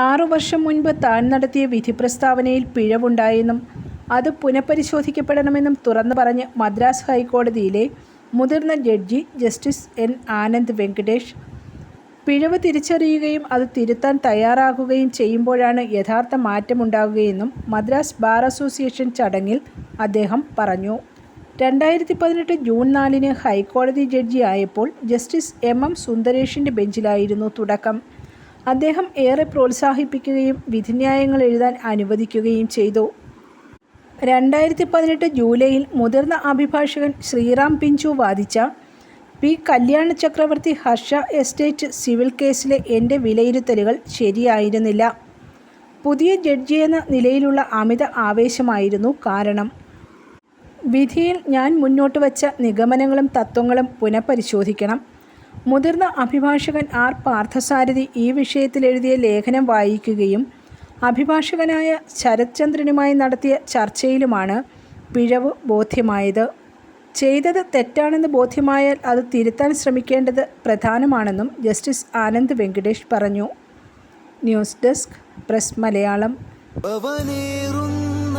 ആറു വർഷം മുൻപ് താൻ നടത്തിയ വിധി പ്രസ്താവനയിൽ പിഴവുണ്ടായെന്നും അത് പുനഃപരിശോധിക്കപ്പെടണമെന്നും തുറന്നു പറഞ്ഞ് മദ്രാസ് ഹൈക്കോടതിയിലെ മുതിർന്ന judge justice N Anand Venkatesh. പിഴവ് തിരിച്ചറിയുകയും അത് തിരുത്താൻ തയ്യാറാകുകയും ചെയ്യുമ്പോഴാണ് യഥാർത്ഥ മാറ്റമുണ്ടാകുകയെന്നും മദ്രാസ് ബാർ അസോസിയേഷൻ ചടങ്ങിൽ അദ്ദേഹം പറഞ്ഞു. രണ്ടായിരത്തി പതിനെട്ട് ജൂൺ നാലിന് ഹൈക്കോടതി ജഡ്ജിയായപ്പോൾ ജസ്റ്റിസ് എം എം സുന്ദരേഷിന്റെ ബെഞ്ചിലായിരുന്നു തുടക്കം. അദ്ദേഹം ഏറെ പ്രോത്സാഹിപ്പിക്കുകയും വിധിന്യായങ്ങൾ എഴുതാൻ അനുവദിക്കുകയും ചെയ്തു. രണ്ടായിരത്തി പതിനെട്ട് ജൂലൈയിൽ മുതിർന്ന അഭിഭാഷകൻ ശ്രീറാം പിഞ്ചു വാദിച്ച പി കല്യാണ ചക്രവർത്തി ഹർഷ എസ്റ്റേറ്റ് സിവിൽ കേസിലെ എന്റെ വിലയിരുത്തലുകൾ ശരിയായിരുന്നില്ല. പുതിയ ജഡ്ജി എന്ന നിലയിലുള്ള അമിത ആവേശമായിരുന്നു കാരണം. വിധിയിൽ ഞാൻ മുന്നോട്ട് വച്ച നിഗമനങ്ങളും തത്വങ്ങളും പുനഃപരിശോധിക്കണം. മുതിർന്ന അഭിഭാഷകൻ ആർ പാർത്ഥസാരഥി ഈ വിഷയത്തിൽ എഴുതിയ ലേഖനം വായിക്കുകയും അഭിഭാഷകനായ ശരത്ചന്ദ്രനുമായി നടത്തിയ ചർച്ചയിലുമാണ് പിഴവ് ബോധ്യമായത്. ചെയ്തത് തെറ്റാണെന്ന് ബോധ്യമായാൽ അത് തിരുത്താൻ ശ്രമിക്കേണ്ടത് പ്രധാനമാണെന്നും ജസ്റ്റിസ് ആനന്ദ് വെങ്കടേഷ് പറഞ്ഞു. News desk press Malayalam. അവനേറുന്ന